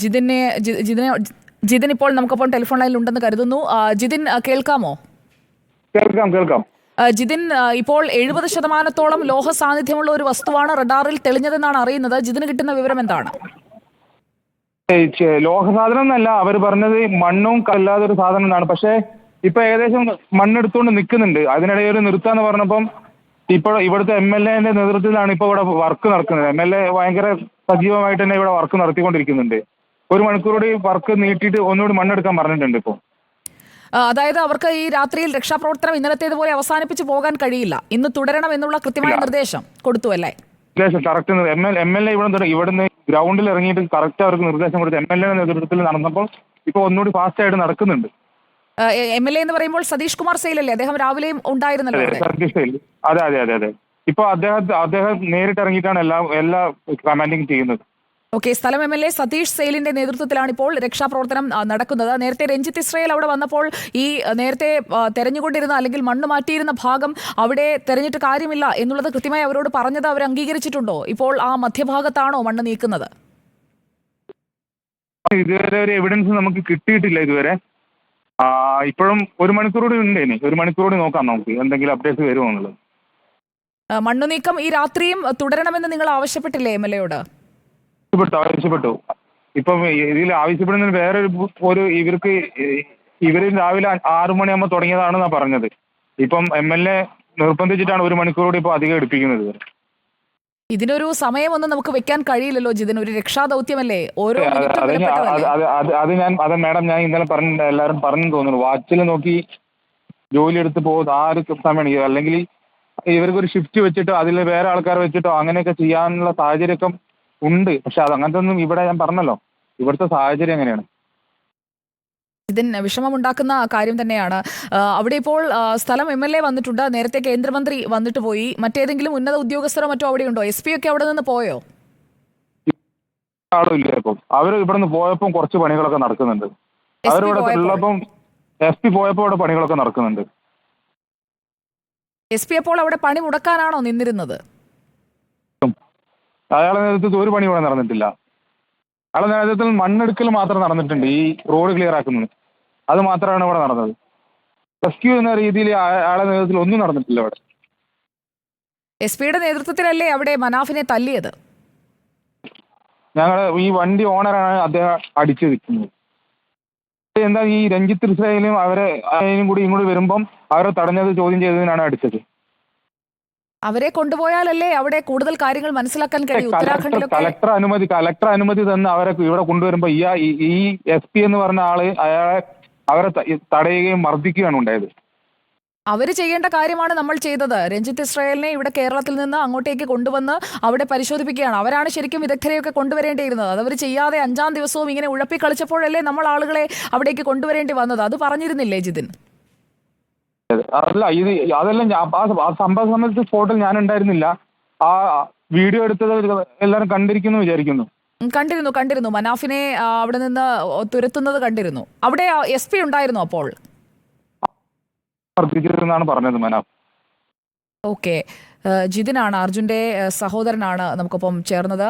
ജിതിനെ ജിതിനെ ജിതിൻ ഇപ്പോൾ നമുക്കൊപ്പം ടെലിഫോൺ ലൈനിൽ ഉണ്ടെന്ന് കരുതുന്നു. ജിതിൻ കേൾക്കാമോ? കേൾക്കാം കേൾക്കാം. ജിതിൻ ഇപ്പോൾ എഴുപത് ശതമാനത്തോളം ലോഹ സാന്നിധ്യമുള്ള ഒരു വസ്തുവാണ് റഡാറിൽ തെളിഞ്ഞതെന്നാണ് അറിയുന്നത്. ജിതിന് കിട്ടുന്ന വിവരം എന്താണ്? ലോഹ സാധനം ലോഹസാധനം എന്നല്ല അവർ പറഞ്ഞത് മണ്ണും കല്ലാതെ ഒരു സാധനം എന്നാണ്. പക്ഷേ ഇപ്പൊ ഏകദേശം മണ്ണെടുത്തുകൊണ്ട് നിൽക്കുന്നുണ്ട് അതിനിടയിൽ ഒരു നിർത്താന്ന് പറഞ്ഞപ്പം ഇപ്പോ ഇവിടുത്തെ എം എൽ എന്റെ നേതൃത്വത്തിലാണ് ഇപ്പോൾ ഇവിടെ വർക്ക് നടക്കുന്നത്. എം എൽ എ ഭയങ്കര സജീവമായിട്ട് തന്നെ ഇവിടെ വർക്ക് നടത്തിക്കൊണ്ടിരിക്കുന്നുണ്ട്. ഒരു മണിക്കൂറോടെ വർക്ക് നീട്ടിയിട്ട് ഒന്നുകൂടി മണ്ണെടുക്കാൻ പറഞ്ഞിട്ടുണ്ട് ഇപ്പോൾ അതായത് അവർക്ക് ഈ രാത്രിയിൽ രക്ഷാപ്രവർത്തനം ഇന്നലത്തേതുപോലെ അവസാനിപ്പിച്ച് പോകാൻ കഴിയില്ല. ഇന്ന് തുടരണം എന്നുള്ള കൃത്യമായ നിർദ്ദേശം കൊടുത്തു അല്ലേ? നിർദ്ദേശം correct M L M L A ഇവിടെ ഇവിടുന്ന് ഗ്രൗണ്ടിൽ ഇറങ്ങിയിട്ട് കറക്റ്റ് അവർക്ക് നിർദ്ദേശം കൊടുത്ത് എം എൽ എ നേതൃത്വത്തിൽ നടന്നപ്പോൾ ഇപ്പോൾ ഒന്നുകൂടി ഫാസ്റ്റ് ആയിട്ട് നടക്കുന്നുണ്ട്. എം എൽ എ എന്ന് പറയുമ്പോൾ സതീഷ് കുമാർ സെയിലല്ലേ? അദ്ദേഹം രാവിലെയും ഉണ്ടായിരുന്നല്ലോ സതീഷ് സെയിൽ. അതെ അതെ അതെ അതെ. ഇപ്പൊ അദ്ദേഹം അദ്ദേഹം നേരിട്ട് ഇറങ്ങിയിട്ടാണ് എല്ലാ എല്ലാ കമാൻഡിങ് ചെയ്യുന്നത്. ഓക്കെ സ്ഥലം എം എൽ എ സതീഷ് സെയിലിന്റെ നേതൃത്വത്തിലാണ് ഇപ്പോൾ രക്ഷാപ്രവർത്തനം നടക്കുന്നത്. നേരത്തെ രഞ്ജിത്ത് ഇസ്രയേൽ അവിടെ വന്നപ്പോൾ ഈ നേരത്തെ തെരഞ്ഞുകൊണ്ടിരുന്ന അല്ലെങ്കിൽ മണ്ണ് മാറ്റിയിരുന്ന ഭാഗം അവിടെ തെരഞ്ഞിട്ട് കാര്യമില്ല എന്നുള്ളത് കൃത്യമായി അവരോട് പറഞ്ഞത് അവർ അംഗീകരിച്ചിട്ടുണ്ടോ? ഇപ്പോൾ ആ മധ്യഭാഗത്താണോ മണ്ണ് നീക്കുന്നത്? ഇതുവരെ ഒരു എവിഡൻസ് നമുക്ക് കിട്ടിയിട്ടില്ല ഇതുവരെ. ഇപ്പോഴും ഒരു മണിക്കൂർ കൂടി ഉണ്ട് ഇനി. ഒരു മണിക്കൂർ കൂടി നോക്കാം നമുക്ക്. എന്തെങ്കിലും അപ്ഡേറ്റ്സ് വരുമോ എന്നുള്ളത്. ആ, മണ്ണ് നീക്കം ഈ രാത്രിയും തുടരണമെന്ന് നിങ്ങൾ ആവശ്യപ്പെട്ടില്ലേ എം എൽ എയോട്? ആവശ്യപ്പെട്ടു ആവശ്യപ്പെട്ടു. ഇപ്പം ഇതിൽ ആവശ്യപ്പെടുന്നതിന് വേറെ ഒരു ഇവർക്ക് ഇവർ രാവിലെ ആറു മണിയാകുമ്പോൾ തുടങ്ങിയതാണെന്നാണ് പറഞ്ഞത്. ഇപ്പം എം എൽ എ നിർബന്ധിച്ചിട്ടാണ് ഒരു മണിക്കൂറോട് ഇപ്പൊ ഇപ്പോൾ അധികം എടുപ്പിക്കുന്നത്. ഇതിനൊരു സമയമൊന്നും നമുക്ക് വെക്കാൻ കഴിയില്ലല്ലോ ജിതിൻ. ഒരു രക്ഷാദൗത്യമല്ലേ? ഓരോ അത് അത് ഞാൻ- അത് മാഡം ഞാൻ ഇന്നലെ പറഞ്ഞിട്ടുണ്ട് എല്ലാവരും പറഞ്ഞു തോന്നുന്നു. വാച്ചിൽ നോക്കി ജോലി എടുത്ത് പോകുന്ന ആ ഒരു സമയമാണ് ഇത്. അല്ലെങ്കിൽ ഇവർക്ക് ഒരു ഷിഫ്റ്റ് വെച്ചിട്ടോ അതിൽ വേറെ ആൾക്കാരെ വെച്ചിട്ടോ അങ്ങനെയൊക്കെ ചെയ്യാനുള്ള സാഹചര്യമൊക്കെ ഉണ്ട്. പക്ഷെ അത് അങ്ങനത്തെ ഒന്നും ഇവിടെ ഞാൻ പറഞ്ഞല്ലോ. ഇവിടുത്തെ സാഹചര്യം എങ്ങനെയാണ്? ഇതിന് വിഷമമുണ്ടാക്കുന്ന കാര്യം തന്നെയാണ്. അവിടെ ഇപ്പോൾ സ്ഥലം എം എൽ എ വന്നിട്ടുണ്ട്. നേരത്തെ കേന്ദ്രമന്ത്രി വന്നിട്ട് പോയി. മറ്റേതെങ്കിലും ഉന്നത ഉദ്യോഗസ്ഥരോ മറ്റോ അവിടെ ഉണ്ടോ? എസ് പി ഒക്കെ അവിടെ നിന്ന് പോയോ? ആളും ഇല്ല ഇപ്പം. അവർ ഇവിടെ നിന്ന് പോയപ്പോൾ കുറച്ച് പണികളൊക്കെ നടക്കുന്നുണ്ട്. അവരിവിടെ? ഉള്ളപ്പം എസ് പി പോയപ്പോൾ ഇവിടെ പണികളൊക്കെ നടക്കുന്നുണ്ട്. എസ് പി അപ്പോൾ അവിടെ പണി മുടക്കാനാണോ നിന്നിരുന്നത്? അയാളെ നേതൃത്വത്തിൽ ഒരു പണി ഇവിടെ നടന്നിട്ടില്ല. അയാളെ നേതൃത്വത്തിൽ മണ്ണെടുക്കൽ മാത്രം നടന്നിട്ടുണ്ട് ഈ റോഡ് ക്ലിയർ ആക്കുന്നത്. അത് മാത്രമാണ് ഇവിടെ നടന്നത്. റെസ്ക്യൂ എന്ന രീതിയിൽ അയ- അയാളെ നേതൃത്വത്തിൽ ഒന്നും നടന്നിട്ടില്ല ഇവിടെ. എസ് പിയുടെ നേതൃത്വത്തിലല്ലേ അവിടെ മനാഫിനെ തല്ലിയത്? ഞങ്ങൾ ഈ വണ്ടി ഓണറാണ് അദ്ദേഹം അടിച്ചു നിൽക്കുന്നത്. എന്താ ഈ രഞ്ജിത്ത് ഇസ്രായേലും അവരെ അതിനും കൂടി ഇങ്ങോട്ട് വരുമ്പം അവരെ തടഞ്ഞത് ചോദ്യം ചെയ്തതിനാണ് അടിച്ചത്. അവരെ കൊണ്ടുപോയാലല്ലേ അവിടെ കൂടുതൽ കാര്യങ്ങൾ മനസ്സിലാക്കാൻ കഴിയും? കലക്ടർ അനുമതി കലക്ടർ അനുമതി തന്ന് അവരെ ഇവിടെ കൊണ്ടുവരുമ്പോ ഈ എസ് പി എന്ന് പറഞ്ഞ ആൾ അയാളെ അവരെ തടയുകയും മർദ്ദിക്കുകയാണ് ഉണ്ടായത്. അവർ ചെയ്യേണ്ട കാര്യമാണ് നമ്മൾ ചെയ്തത്. രഞ്ജിത്ത് ഇസ്രായേലിനെ ഇവിടെ കേരളത്തിൽ നിന്ന് അങ്ങോട്ടേക്ക് കൊണ്ടുവന്ന് അവിടെ പരിശോധിപ്പിക്കുകയാണ്. അവരാണ് ശരിക്കും വിദഗ്ധരെയൊക്കെ കൊണ്ടുവരേണ്ടിയിരുന്നത്. അത് അവർ ചെയ്യാതെ അഞ്ചാം ദിവസവും ഇങ്ങനെ ഉഴപ്പി കളിച്ചപ്പോഴല്ലേ നമ്മൾ ആളുകളെ അവിടേക്ക് കൊണ്ടുവരേണ്ടി വന്നത്? അത് പറഞ്ഞിരുന്നില്ലേ ജിതിൻ? അല്ല ഇത് അതെല്ലാം ആ സംഭവ സമയത്ത് സ്പോട്ടിൽ ഞാൻ ഉണ്ടായിരുന്നില്ല. ആ വീഡിയോ എടുത്തത് എല്ലാവരും കണ്ടിരിക്കുന്നു വിചാരിക്കുന്നു. കണ്ടിരുന്നു കണ്ടിരുന്നു. മനാഫിനെ അവിടെ നിന്ന് തുരത്തുന്നത് കണ്ടിരുന്നു. അവിടെ എസ് പി ഉണ്ടായിരുന്നു അപ്പോൾ. മർദ്ദിച്ചതെന്നാണ് പറഞ്ഞത് മനാഫ് ഓക്കെ. ജിതിനാണ് അർജുന്റെ സഹോദരനാണ് നമുക്കൊപ്പം ചേർന്നത്.